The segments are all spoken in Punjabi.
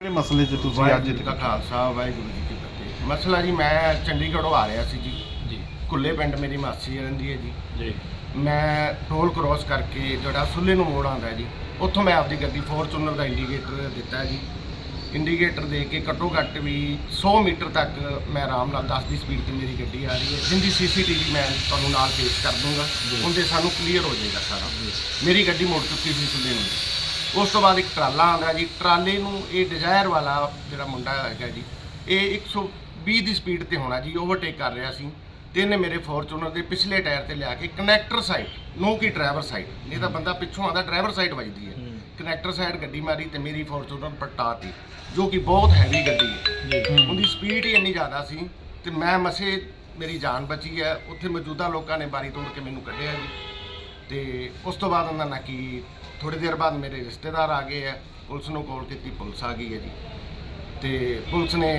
ਕਿਹੜੇ ਮਸਲੇ 'ਚ ਤੁਸੀਂ ਅੱਜ ਵਾਹਿਗੁਰੂ ਜੀ ਕਾ ਖਾਲਸਾ ਵਾਹਿਗੁਰੂ ਜੀ ਕੀ ਫਤਿਹ। ਮਸਲਾ ਜੀ ਮੈਂ ਚੰਡੀਗੜ੍ਹੋਂ ਆ ਰਿਹਾ ਸੀ ਜੀ। ਜੀ। ਕੁੱਲੇ ਪਿੰਡ ਮੇਰੀ ਮਾਸੀ ਰਹਿੰਦੀ ਹੈ ਜੀ। ਜੀ। ਮੈਂ ਟੋਲ ਕ੍ਰੋਸ ਕਰਕੇ ਜਿਹੜਾ ਸੁੱਲੇ ਨੂੰ ਮੋੜ ਆਉਂਦਾ ਜੀ ਉੱਥੋਂ ਮੈਂ ਆਪਦੀ ਗੱਡੀ ਫੋਰਚੂਨਰ ਦਾ ਇੰਡੀਕੇਟਰ ਦਿੱਤਾ ਜੀ। ਇੰਡੀਕੇਟਰ ਦੇ ਕੇ ਘੱਟੋ ਘੱਟ ਵੀ 100 ਮੀਟਰ ਤੱਕ ਮੈਂ ਆਰਾਮ ਨਾਲ 10 ਦੀ ਸਪੀਡ ਤੇ ਮੇਰੀ ਗੱਡੀ ਆ ਰਹੀ ਹੈ ਜਿੰਦੀ ਸੀਸੀਟੀਵੀ ਮੈਂ ਤੁਹਾਨੂੰ ਨਾਲ ਪੇਸ਼ ਕਰ ਦੂੰਗਾ। ਉਹਦੇ ਸਾਨੂੰ ਕਲੀਅਰ ਹੋ ਜਾਏਗਾ ਸਾਰਾ। ਮੇਰੀ ਗੱਡੀ ਮੁੜ ਚੁੱਕੀ ਸੀ ਸੁੱਲੇ ਨੂੰ। ਉਸ ਤੋਂ ਬਾਅਦ ਇੱਕ ਟਰਾਲਾ ਆਉਂਦਾ ਜੀ। ਟਰਾਲੇ ਨੂੰ ਇਹ ਡਿਜ਼ਾਇਰ ਵਾਲਾ ਜਿਹੜਾ ਮੁੰਡਾ ਹੈਗਾ ਜੀ ਇਹ 120 ਦੀ ਸਪੀਡ ਤੇ ਹੋਣਾ ਜੀ ਓਵਰਟੇਕ ਕਰ ਰਿਹਾ ਸੀ। ਤੇ ਇਹਨੇ ਮੇਰੇ ਫੋਰਚੂਨਰ ਦੇ ਪਿਛਲੇ ਟਾਇਰ ਤੇ ਲਿਆ ਕੇ ਕਨੈਕਟਰ ਸਾਈਡ ਨੋ ਕਿ ਡਰਾਈਵਰ ਸਾਈਡ ਨਹੀਂ ਤਾਂ ਬੰਦਾ ਪਿੱਛੋਂ ਆਉਂਦਾ ਡਰਾਈਵਰ ਸਾਈਡ ਵੱਜਦੀ ਹੈ। ਕਨੈਕਟਰ ਸਾਈਡ ਗੱਡੀ ਮਾਰੀ ਤੇ ਮੇਰੀ ਫੋਰਚੂਨਰ ਪਲਟਾਤੀ ਜੋ ਕਿ ਬਹੁਤ ਹੈਵੀ ਗੱਡੀ ਹੈ। ਉਹਦੀ ਸਪੀਡ ਹੀ ਇੰਨੀ ਜ਼ਿਆਦਾ ਸੀ ਤੇ ਮੈਂ ਮਸੇ ਮੇਰੀ ਜਾਨ ਬਚੀ ਹੈ। ਉੱਥੇ ਮੌਜੂਦਾ ਲੋਕਾਂ ਨੇ ਬਾਰੀ ਤੋੜ ਕੇ ਮੈਨੂੰ ਕੱਢਿਆ ਜੀ। ਤੇ ਉਸ ਤੋਂ ਬਾਅਦ ਉਹਨਾਂ ਨਾਲ ਕੀ ਥੋੜੀ ਦੇਰ ਬਾਅਦ ਮੇਰੇ ਰਿਸ਼ਤੇਦਾਰ ਆ ਗਏ ਆ, ਪੁਲਿਸ ਨੂੰ ਕਾਲ ਕੀਤੀ, ਪੁਲਿਸ ਆ ਗਈ ਹੈ ਜੀ। ਤੇ ਪੁਲਿਸ ਨੇ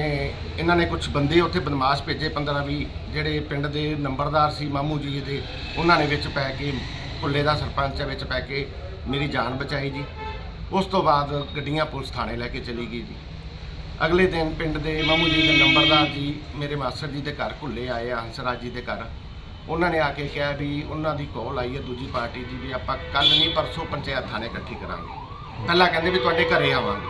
ਇਹਨਾਂ ਨੇ ਕੁਝ ਬੰਦੇ ਉੱਥੇ ਬਦਮਾਸ਼ ਭੇਜੇ 15 20 ਜਿਹੜੇ ਪਿੰਡ ਦੇ ਨੰਬਰਦਾਰ ਸੀ, ਮਾਮੂ ਜੀ ਦੇ, ਉਹਨਾਂ ਨੇ ਵਿੱਚ ਪੈ ਕੇ, ਕੁੱਲੇ ਦਾ ਸਰਪੰਚ ਹੈ, ਵਿੱਚ ਪੈ ਕੇ ਮੇਰੀ ਜਾਨ ਬਚਾਈ ਜੀ। ਉਸ ਤੋਂ ਬਾਅਦ ਗੱਡੀਆਂ ਪੁਲਿਸ ਥਾਣੇ ਲੈ ਕੇ ਚਲੀ ਗਈ ਜੀ। ਅਗਲੇ ਦਿਨ ਪਿੰਡ ਦੇ ਮਾਮੂ ਜੀ ਦੇ ਨੰਬਰਦਾਰ ਜੀ, ਮੇਰੇ ਮਾਸਟਰ ਜੀ ਦੇ ਘਰ ਘੁੱਲੇ ਆਏ ਆ, ਹੰਸਰਾਜ ਜੀ ਦੇ ਘਰ। ਉਹਨਾਂ ਨੇ ਆ ਕੇ ਕਿਹਾ ਵੀ ਉਹਨਾਂ ਦੀ ਕੋਲ ਆਈ ਹੈ ਦੂਜੀ ਪਾਰਟੀ ਦੀ ਵੀ ਆਪਾਂ ਕੱਲ ਨਹੀਂ, ਪਰਸੋਂ ਪੰਚਾਇਤ ਥਾਣੇ ਇਕੱਠੀ ਕਰਾਂਗੇ। ਪਹਿਲਾਂ ਕਹਿੰਦੇ ਵੀ ਤੁਹਾਡੇ ਘਰੇ ਆਵਾਂਗੇ।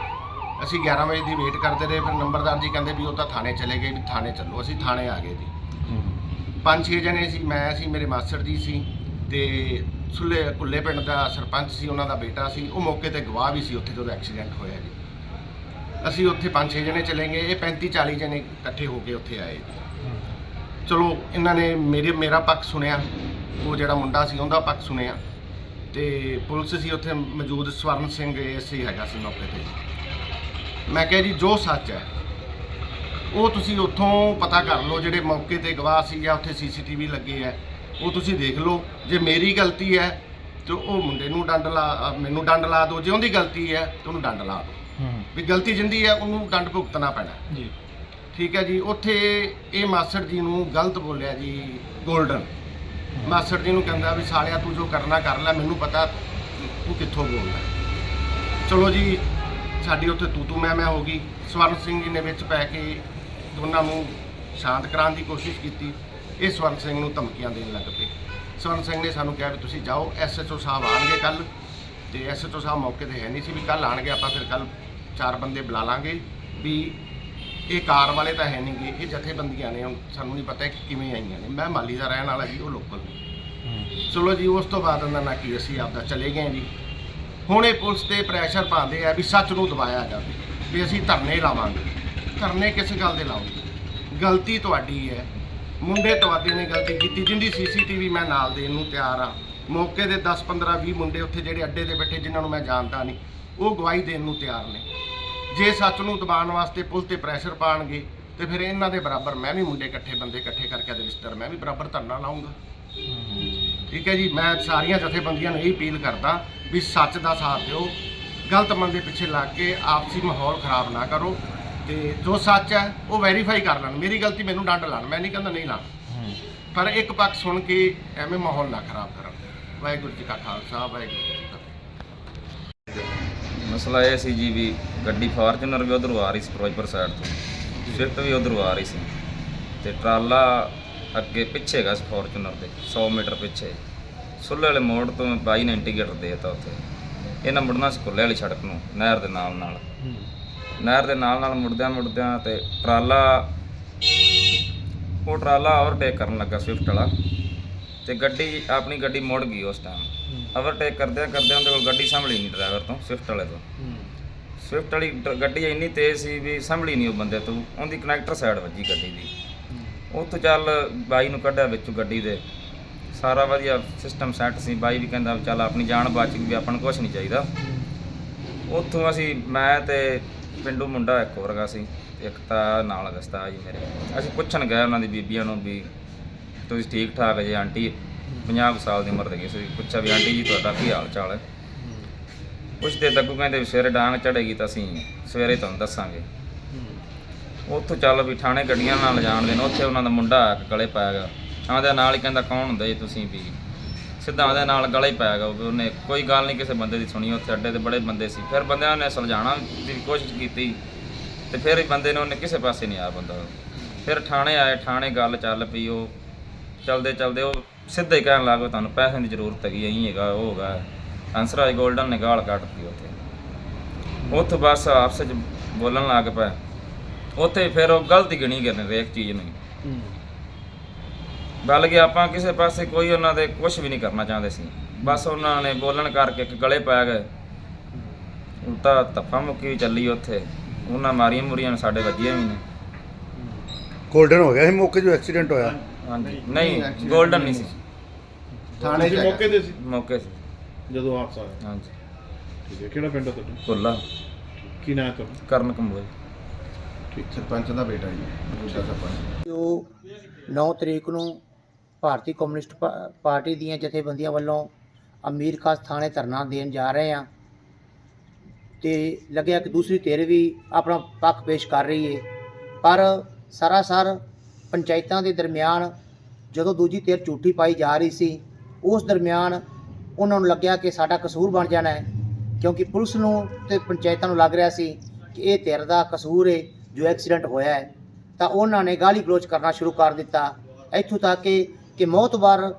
ਅਸੀਂ 11 ਵਜੇ ਦੀ ਵੇਟ ਕਰਦੇ ਰਹੇ, ਫਿਰ ਨੰਬਰਦਾਰ ਜੀ ਕਹਿੰਦੇ ਵੀ ਉਹ ਤਾਂ ਥਾਣੇ ਚਲੇ ਗਏ, ਵੀ ਥਾਣੇ ਚੱਲੋ, ਅਸੀਂ ਥਾਣੇ ਆ ਗਏ ਜੀ। ਪੰਜ ਛੇ ਜਣੇ ਸੀ, ਮੈਂ ਸੀ, ਮੇਰੇ ਮਾਸਟਰ ਜੀ ਸੀ ਤੇ ਸੁੱਲੇ ਕੁੱਲੇ ਪਿੰਡ ਦਾ ਸਰਪੰਚ ਸੀ, ਉਹਨਾਂ ਦਾ ਬੇਟਾ ਸੀ। ਉਹ ਮੌਕੇ ਤੇ ਗਵਾਹ ਵੀ ਸੀ ਉੱਥੇ ਜਦੋਂ ਐਕਸੀਡੈਂਟ ਹੋਇਆ ਜੀ। ਅਸੀਂ ਉੱਥੇ ਪੰਜ ਛੇ ਜਣੇ ਚਲੇ ਗਏ, ਇਹ 35 40 ਜਣੇ ਇਕੱਠੇ ਹੋ ਕੇ ਉੱਥੇ ਆਏ ਜੀ। ਚਲੋ ਇਹਨਾਂ ਨੇ ਮੇਰੇ ਮੇਰਾ ਪੱਖ ਸੁਣਿਆ। ਉਹ ਜਿਹੜਾ ਮੁੰਡਾ ਸੀ ਉਹਦਾ ਪੱਖ ਸੁਣਿਆ। ਤੇ ਪੁਲਿਸ ਸੀ ਉੱਥੇ ਮੌਜੂਦ ਸਵਰਨ ਸਿੰਘ ਏਸੀ ਹੈਗਾ ਸੀ ਮੌਕੇ ਤੇ। ਮੈਂ ਕਿਹਾ ਜੀ ਜੋ ਸੱਚ ਹੈ ਉਹ ਤੁਸੀਂ ਉੱਥੋਂ ਪਤਾ ਕਰ ਲਓ ਜਿਹੜੇ ਮੌਕੇ ਤੇ ਗਵਾਹ ਸੀ ਜਾਂ ਉੱਥੇ ਸੀਸੀਟੀਵੀ ਲੱਗੇ ਆ ਉਹ ਤੁਸੀਂ ਦੇਖ ਲਓ। ਜੇ ਮੇਰੀ ਗਲਤੀ ਹੈ ਤੇ ਉਹ ਮੁੰਡੇ ਨੂੰ ਡੰਡ ਲਾ ਮੈਨੂੰ ਡੰਡ ਲਾ ਦਿਓ। ਜੇ ਉਹਦੀ ਗਲਤੀ ਹੈ ਤੇ ਉਹਨੂੰ ਡੰਡ ਲਾ ਦਿਓ। ਵੀ ਗਲਤੀ ਜਿੰਦੀ ਹੈ ਉਹਨੂੰ ਦੰਡ ਭੁਗਤਣਾ ਪੈਣਾ। ਜੀ। ਠੀਕ ਹੈ ਜੀ, ਉੱਥੇ ਇਹ ਮਾਸਟਰ ਜੀ ਨੂੰ ਗਲਤ ਬੋਲਿਆ ਜੀ 골ਡਨ ਮਾਸਟਰ ਜੀ ਨੂੰ ਕਹਿੰਦਾ ਵੀ ਸਾਲਿਆ, ਤੂੰ ਜੋ ਕਰਨਾ ਕਰ ਲੈ, ਮੈਨੂੰ ਪਤਾ ਤੂੰ ਕਿੱਥੋਂ ਬੋਲਦਾ ਚਲੋ ਜੀ, ਸਾਡੀ ਉੱਥੇ ਤੂ ਤੂ ਮੈਂ ਮੈਂ ਹੋ ਗਈ। ਸਵਰਨ ਸਿੰਘ ਜੀ ਨੇ ਵਿੱਚ ਪੈ ਕੇ ਦੋਨਾਂ ਨੂੰ ਸ਼ਾਂਤ ਕਰਾਉਣ ਦੀ ਕੋਸ਼ਿਸ਼ ਕੀਤੀ। ਇਹ ਸਵਰਨ ਸਿੰਘ ਨੂੰ ਧਮਕੀਆਂ ਦੇਣ ਲੱਗ ਪਏ। ਸਵਰਨ ਸਿੰਘ ਨੇ ਸਾਨੂੰ ਕਿਹਾ ਵੀ ਤੁਸੀਂ ਜਾਓ ਐਸਐਚਓ ਸਾਹਿਬ ਆਣਗੇ ਕੱਲ ਤੇ ਐਸਐਚਓ ਸਾਹਿਬ ਮੌਕੇ ਤੇ ਹੈ ਨਹੀਂ ਸੀ ਵੀ ਕੱਲ ਆਣਗੇ ਆਪਾਂ ਫਿਰ ਕੱਲ ਚਾਰ ਬੰਦੇ ਬੁਲਾ ਲਾਂਗੇ ਵੀ ਇਹ ਕਾਰ ਵਾਲੇ ਤਾਂ ਹੈ ਨਹੀਂਗੇ ਇਹ ਜਥੇਬੰਦੀਆਂ ਨੇ, ਹੁਣ ਸਾਨੂੰ ਨਹੀਂ ਪਤਾ ਕਿ ਕਿਵੇਂ ਆਈਆਂ ਨੇ। ਮੈਂ ਮਾਲੀ ਦਾ ਰਹਿਣ ਵਾਲਾ ਜੀ, ਉਹ ਲੋਕਲ ਨੇ। ਚਲੋ ਜੀ, ਉਸ ਤੋਂ ਬਾਅਦ ਉਹਨਾਂ ਨਾਲ ਕੀ ਅਸੀਂ ਆਪਦਾ ਚਲੇ ਗਏ ਜੀ। ਹੁਣ ਇਹ ਪੁਲਿਸ ਤੇ ਪ੍ਰੈਸ਼ਰ ਪਾਉਂਦੇ ਆ ਵੀ ਸੱਚ ਨੂੰ ਦਬਾਇਆ ਜਾਵੇ, ਵੀ ਅਸੀਂ ਧਰਨੇ ਲਾਵਾਂਗੇ। ਧਰਨੇ ਕਿਸ ਗੱਲ ਦੇ ਲਾਉਂਗੇ? ਗਲਤੀ ਤੁਹਾਡੀ ਹੈ। ਮੁੰਡੇ ਤੁਹਾਡੇ ਨੇ ਗਲਤੀ ਕੀਤੀ, ਜਿੰਦੀ ਸੀਸੀਟੀਵੀ ਮੈਂ ਨਾਲ ਦੇਣ ਨੂੰ ਤਿਆਰ ਆ। ਮੌਕੇ ਦੇ 10 15 20 ਮੁੰਡੇ ਉੱਥੇ ਜਿਹੜੇ ਅੱਡੇ ਤੇ ਬੈਠੇ, ਜਿਨ੍ਹਾਂ ਨੂੰ ਮੈਂ ਜਾਣਦਾ ਨਹੀਂ ਉਹ ਗਵਾਹੀ ਦੇਣ ਨੂੰ ਤਿਆਰ ਨੇ। ਜੇ ਸੱਚ ਨੂੰ ਦਬਾਉਣ ਵਾਸਤੇ ਪੁਲਿਸ ਤੇ ਪ੍ਰੈਸ਼ਰ ਪਾਣਗੇ ਤੇ ਫਿਰ ਇਹਨਾਂ ਦੇ ਬਰਾਬਰ ਮੈਂ ਵੀ ਮੁੰਡੇ ਇਕੱਠੇ, ਬੰਦੇ ਇਕੱਠੇ ਕਰਕੇ ਦੇ ਰਿਸ਼ਤੇਦਾਰ, ਮੈਂ ਵੀ ਬਰਾਬਰ ਧਰਨਾ ਲਾਉਂਗਾ ਠੀਕ ਹੈ ਜੀ, ਮੈਂ ਸਾਰੀਆਂ ਜਥੇਬੰਦੀਆਂ ਨੂੰ ਇਹ ਅਪੀਲ ਕਰਦਾ ਵੀ ਸੱਚ ਦਾ ਸਾਥ ਦਿਓ, ਗਲਤ ਬੰਦੇ ਪਿੱਛੇ ਲੱਗ ਕੇ ਆਪਸੀ ਮਾਹੌਲ ਖਰਾਬ ਨਾ ਕਰੋ, ਤੇ ਜੋ ਸੱਚ ਹੈ, ਉਹ ਵੈਰੀਫਾਈ ਕਰ ਲੈਣ। ਮੇਰੀ ਗਲਤੀ ਮੈਨੂੰ ਡੰਡ ਲਾਣ, ਮੈਂ ਨਹੀਂ ਕਹਿੰਦਾ ਨਹੀਂ ਲਾਣ। ਪਰ ਇੱਕ ਪੱਖ ਸੁਣ ਕੇ ਐਵੇਂ ਮਾਹੌਲ ਨਾ ਖਰਾਬ ਕਰਨ। ਵਾਹਿਗੁਰੂ ਜੀ ਕਾ ਖਾਲਸਾ, ਵਾਹਿਗੁਰੂ ਜੀ ਮਸਲਾ ਇਹ ਸੀ ਜੀ ਵੀ ਗੱਡੀ ਫਾਰਚੂਨਰ ਵੀ ਉਧਰੋਂ ਆ ਰਹੀ ਸੀ ਫਿਰੋਜ਼ਪੁਰ ਸਾਈਡ ਤੋਂ। ਸਵਿਫਟ ਵੀ ਉਧਰੋਂ ਆ ਰਹੀ ਸੀ। ਤੇ ਟਰਾਲਾ ਅੱਗੇ ਪਿੱਛੇ ਹੈਗਾ ਸੀ ਫਾਰਚੂਨਰ ਦੇ 100 ਮੀਟਰ ਪਿੱਛੇ। ਸੁੱਲੇ ਵਾਲੇ ਮੋੜ ਤੋਂ ਬਾਈ ਨੇ ਇੰਡੀਕੇਟਰ ਦੇਤਾ ਉੱਥੇ। ਇਹਨਾਂ ਮੁੜਨਾ ਸੀ ਕੁੱਲੇ ਵਾਲੀ ਸੜਕ ਨੂੰ, ਨਹਿਰ ਦੇ ਨਾਲ ਨਾਲ। ਨਹਿਰ ਦੇ ਨਾਲ ਨਾਲ ਮੁੜਦਿਆਂ ਮੁੜਦਿਆਂ ਤੇ ਟਰਾਲਾ, ਉਹ ਟਰਾਲਾ ਓਵਰਟੇਕ ਕਰਨ ਲੱਗਾ ਸਵਿਫਟ ਵਾਲਾ। ਤੇ ਗੱਡੀ ਆਪਣੀ ਗੱਡੀ ਮੁੜ ਗਈ ਉਸ ਟਾਈਮ ਓਵਰਟੇਕ ਕਰਦਿਆਂ ਕਰਦਿਆਂ ਉਹਦੇ ਕੋਲ ਗੱਡੀ ਸੰਭਲੀ ਨਹੀਂ ਡਰਾਈਵਰ ਤੋਂ ਸਵਿਫਟ ਵਾਲੇ ਤੋਂ। ਸਵਿਫਟ ਵਾਲੀ ਡ- ਗੱਡੀ ਇੰਨੀ ਤੇਜ਼ ਸੀ ਵੀ ਸੰਭਲੀ ਨਹੀਂ ਉਹ ਬੰਦੇ ਤੋਂ। ਉਹਦੀ ਕਨੈਕਟਰ ਸਾਈਡ ਵੱਜੀ ਗੱਡੀ ਦੀ। ਉੱਥੋਂ ਚੱਲ ਬਾਈ ਨੂੰ ਕੱਢਿਆ ਵਿੱਚੋਂ ਗੱਡੀ ਦੇ। ਸਾਰਾ ਵਧੀਆ ਸਿਸਟਮ ਸੈੱਟ ਸੀ। ਬਾਈ ਵੀ ਕਹਿੰਦਾ ਵੀ ਚੱਲ ਆਪਣੀ ਜਾਨ ਬਚ ਗਈ ਵੀ ਆਪਾਂ ਨੂੰ ਕੁਝ ਨਹੀਂ ਚਾਹੀਦਾ। ਉੱਥੋਂ ਅਸੀਂ ਮੈਂ ਤੇ ਪਿੰਡੂ ਮੁੰਡਾ ਇੱਕ ਹੋਰ ਹੈਗਾ ਸੀ। ਇੱਕ ਤਾਂ ਨਾਲ ਗਸਤਾ ਜੀ ਮੇਰੇ। ਅਸੀਂ ਪੁੱਛਣ ਗਏ ਉਹਨਾਂ ਦੀ ਬੀਬੀਆਂ ਨੂੰ ਵੀ ਤੁਸੀਂ ਠੀਕ ਠਾਕ ਜੇ ਆਂਟੀ? 50 ਕੁ ਸਾਲ ਦੀ ਉਮਰ ਦੇ ਗਏ ਸੀ। ਪੁੱਛਿਆ ਵੀ ਆਂਟੀ ਜੀ, ਤੁਹਾਡਾ ਕੀ ਹਾਲ ਚਾਲ ਹੈ? ਕੁਛ ਪੁੱਛਦੇ ਤੱਕੂ ਕਹਿੰਦੇ ਵੀ ਸਵੇਰੇ ਡਾਂਗ ਚੜੇਗੀ ਤਾਂ ਅਸੀਂ ਸਵੇਰੇ ਤੁਹਾਨੂੰ ਦੱਸਾਂਗੇ। ਉੱਥੋਂ ਚੱਲ ਵੀ ਥਾਣੇ ਗੱਡੀਆਂ ਨਾਲ ਲਿਜਾਣ ਦੇ ਨੇ ਉੱਥੇ ਉਹਨਾਂ ਦਾ ਮੁੰਡਾ ਆ ਕੇ ਗਲੇ ਪੈ ਗਿਆ। ਆਂਦੇ ਨਾਲ ਹੀ ਕਹਿੰਦਾ, ਕੌਣ ਹੁੰਦਾ ਜੀ ਤੁਸੀਂ ਵੀ? ਸਿੱਧਾ ਉਹਦੇ ਨਾਲ ਗਲੇ ਹੀ ਪੈ ਗਿਆ ਵੀ ਉਹਨੇ। ਕੋਈ ਗੱਲ ਨਹੀਂ, ਕਿਸੇ ਬੰਦੇ ਦੀ ਸੁਣੀ, ਉੱਥੇ ਅੱਡੇ ਤੇ ਬੜੇ ਬੰਦੇ ਸੀ। ਫਿਰ ਬੰਦਿਆਂ ਨੇ ਸੁਲਝਾਉਣ ਦੀ ਕੋਸ਼ਿਸ਼ ਕੀਤੀ ਤੇ ਫਿਰ ਹੀ ਬੰਦੇ ਨੇ ਉਹਨੇ ਕਿਸੇ ਪਾਸੇ ਨਹੀਂ ਆਇਆ ਬੰਦਾ। ਫਿਰ ਥਾਣੇ ਆਏ, ਥਾਣੇ ਗੱਲ ਚੱਲ ਪਈ, ਉਹ ਚਲਦੇ ਚਲਦੇ ਉਹ ਸਿੱਧਾ ਹੀ ਕਹਿਣ ਲੱਗ ਪਏ ਤੁਹਾਨੂੰ ਪੈਸਿਆਂ ਦੀ ਜ਼ਰੂਰਤ ਹੈਗੀ ਐਂ ਹੈਗਾ ਉਹ ਹੈਗਾ। ਹੰਸਰਾਜ ਗੋਲਡਨ ਨੇ ਗਾਲ ਕੱਢਤੀ ਉੱਥੇ। ਉੱਥੇ ਬਸ ਆਪਸ ਵਿੱਚ ਬੋਲਣ ਲੱਗ ਪਏ ਉੱਥੇ ਫਿਰ ਉਹ ਗਲਤੀ ਗਿਣੀ ਗਏ ਨੇ ਹਰੇਕ ਚੀਜ਼ ਨੂੰ ਗੱਲ ਕਿ ਆਪਾਂ ਕਿਸੇ ਪਾਸੇ ਕੋਈ ਉਹਨਾਂ ਦੇ ਕੁਝ ਵੀ ਨਹੀਂ ਕਰਨਾ ਚਾਹੁੰਦੇ ਸੀ। ਬਸ ਉਹਨਾਂ ਨੇ ਬੋਲਣ ਕਰਕੇ ਇੱਕ ਗਲੇ ਪੈ ਗਏ। ਉਲਟਾ ਤੱਫਾ ਮੁੱਕੀ ਵੀ ਚੱਲੀ ਉੱਥੇ। ਉਹਨਾਂ ਮਾਰੀਆਂ ਮੁਰੀਆਂ ਸਾਡੇ ਵੱਜੀਆਂ ਵੀ ਨੇ ਗੋਲਡਨ ਹੋ ਗਿਆ ਸੀ ਮੌਕੇ ਜੋ ਐਕਸੀਡੈਂਟ ਹੋਇਆ। ਹਾਂਜੀ। ਨਹੀਂ 골ਡਨ ਨਹੀਂ ਸੀ। ਥਾਣੇ ਚ ਤੁਸੀਂ ਮੌਕੇ ਹੈਗਾ। ਤੇ ਸੀ? ਮੌਕੇ ਸੀ। ਜਦੋਂ ਹਾਦਸਾ ਹੋਇਆ ਹਾਂਜੀ। ਠੀਕ ਹੈ ਕਿਹੜਾ ਪਿੰਡ ਹੈ ਤੁਹਾਡਾ? ਕੁੱਲਾ ਕੀ ਨਾਂ ਹੈ ਤੁਹਾਡਾ? ਕਰਨ ਕੰਬੋਜ। ਸਰਪੰਚ ਦਾ ਬੇਟਾ ਜੀ ਸਰਪੰਚ। ਜੋ 9 ਤਰੀਕ ਨੂੰ ਭਾਰਤੀ ਕਮਿਊਨਿਸਟ ਪਾ- ਪਾਰਟੀ ਦੀਆਂ ਜਥੇਬੰਦੀਆਂ ਵੱਲੋਂ ਅਮੀਰ ਖਾਸ ਥਾਣੇ ਧਰਨਾ ਦੇਣ ਜਾ ਰਹੇ ਆ ਤੇ ਲੱਗਿਆ ਕਿ ਦੂਸਰੀ ਧਿਰ ਵੀ ਆਪਣਾ ਪੱਖ ਪੇਸ਼ ਕਰ ਰਹੀ ਹੈ। ਪਰ ਸਰਾਸਰ ਪੰਚਾਇਤਾਂ ਦੇ ਦਰਮਿਆਨ ਜਦੋਂ ਦੂਜੀ ਧਿਰ ਝੂਠੀ ਪਾਈ ਜਾ ਰਹੀ ਸੀ, ਉਸ ਦਰਮਿਆਨ ਉਹਨਾਂ ਨੂੰ ਲੱਗਿਆ ਕਿ ਸਾਡਾ ਕਸੂਰ ਬਣ ਜਾਣਾ ਹੈ, ਕਿਉਂਕਿ ਪੁਲਿਸ ਨੂੰ ਤੇ ਪੰਚਾਇਤਾਂ ਨੂੰ ਲੱਗ ਰਿਹਾ ਸੀ ਕਿ ਇਹ ਧਿਰ ਦਾ ਕਸੂਰ ਹੈ ਜੋ ਐਕਸੀਡੈਂਟ ਹੋਇਆ ਹੈ। ਤਾਂ ਉਹਨਾਂ ਨੇ ਗਾਲੀ ਗਲੋਚ ਕਰਨਾ ਸ਼ੁਰੂ ਕਰ ਦਿੱਤਾ। ਇੱਥੋਂ ਤੱਕ ਕਿ ਕਿ ਮੌਤਬਾਰ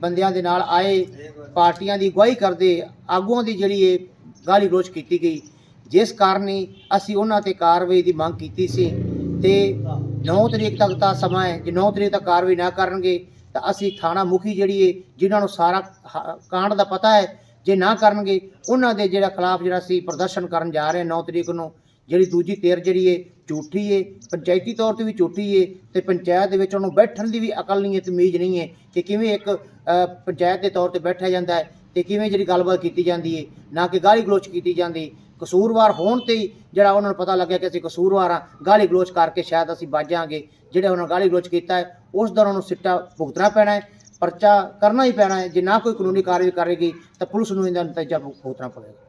ਬੰਦਿਆਂ ਦੇ ਨਾਲ ਆਏ ਪਾਰਟੀਆਂ ਦੀ ਅਗਵਾਈ ਕਰਦੇ ਆਗੂਆਂ ਦੀ ਜਿਹੜੀ ਇਹ ਗਾਲੀ ਗਲੋਚ ਕੀਤੀ ਗਈ। ਜਿਸ ਕਾਰਨ ਹੀ ਅਸੀਂ ਉਹਨਾਂ ਤੇ ਕਾਰਵਾਈ ਦੀ ਮੰਗ ਕੀਤੀ ਸੀ। ਤੇ 9 ਤਰੀਕ ਤੱਕ ਦਾ ਸਮਾਂ ਹੈ, ਜੇ 9 ਤਰੀਕ ਤੱਕ ਕਾਰਵਾਈ ਨਾ ਕਰਨਗੇ, ਤਾਂ ਅਸੀਂ ਥਾਣਾ ਮੁਖੀ ਜਿਹੜੀ ਹੈ ਜਿਨ੍ਹਾਂ ਨੂੰ ਸਾਰਾ ਹ- ਕਾਂਡ ਦਾ ਪਤਾ ਹੈ, ਜੇ ਨਾ ਕਰਨਗੇ, ਉਹਨਾਂ ਦੇ ਜਿਹੜਾ ਖਿਲਾਫ ਜਿਹੜਾ ਅਸੀਂ ਪ੍ਰਦਰਸ਼ਨ ਕਰਨ ਜਾ ਰਹੇ ਹਾਂ 9 ਤਰੀਕ ਨੂੰ, ਜਿਹੜੀ ਦੂਜੀ ਤੇਰ ਜਿਹੜੀ ਹੈ ਝੂਠੀ ਹੈ ਪੰਚਾਇਤੀ ਤੌਰ ਤੇ ਵੀ ਝੂਠੀ ਹੈ ਤੇ ਪੰਚਾਇਤ ਦੇ ਵਿੱਚ ਉਹਨੂੰ ਬੈਠਣ ਦੀ ਵੀ ਅਕਲ ਨਹੀਂ ਹੈ ਤਮੀਜ਼ ਨਹੀਂ ਹੈ ਕਿ ਕਿਵੇਂ ਇੱਕ ਪੰਚਾਇਤ ਦੇ ਤੌਰ ਤੇ ਬੈਠਿਆ ਜਾਂਦਾ ਹੈ, ਤੇ ਕਿਵੇਂ ਜਿਹੜੀ ਗੱਲਬਾਤ ਕੀਤੀ ਜਾਂਦੀ ਹੈ ਨਾ ਕਿ ਗਾਲੀ ਗਲੋਚ ਕੀਤੀ ਜਾਂਦੀ ਕਸੂਰਵਾਰ ਹੋਣ ਤੇ ਹੀ ਜਿਹੜਾ ਉਹਨਾਂ ਨੂੰ ਪਤਾ ਲੱਗਿਆ ਕਿ ਅਸੀਂ ਕਸੂਰਵਾਰ ਹਾਂ ਗਾਲੀ ਗਲੋਚ ਕਰਕੇ ਸ਼ਾਇਦ ਅਸੀਂ ਬਚ ਜਾਾਂਗੇ ਜਿਹੜੇ ਉਹਨਾਂ ਗਾਲੀ ਗਲੋਚ ਕੀਤਾ ਹੈ, ਉਸ ਦਾ ਉਹਨਾਂ ਨੂੰ ਸਿੱਟਾ ਭੁਗਤਣਾ ਪੈਣਾ ਹੈ, ਪਰਚਾ ਕਰਨਾ ਹੀ ਪੈਣਾ ਹੈ। ਜੇ ਨਾ ਕੋਈ ਕਾਨੂੰਨੀ ਕਾਰਵਾਈ ਕਰੇਗੀ, ਤਾਂ ਪੁਲਿਸ ਨੂੰ ਇਹਦਾ ਨਤੀਜਾ ਭੁਗਤਣਾ ਪਵੇਗਾ।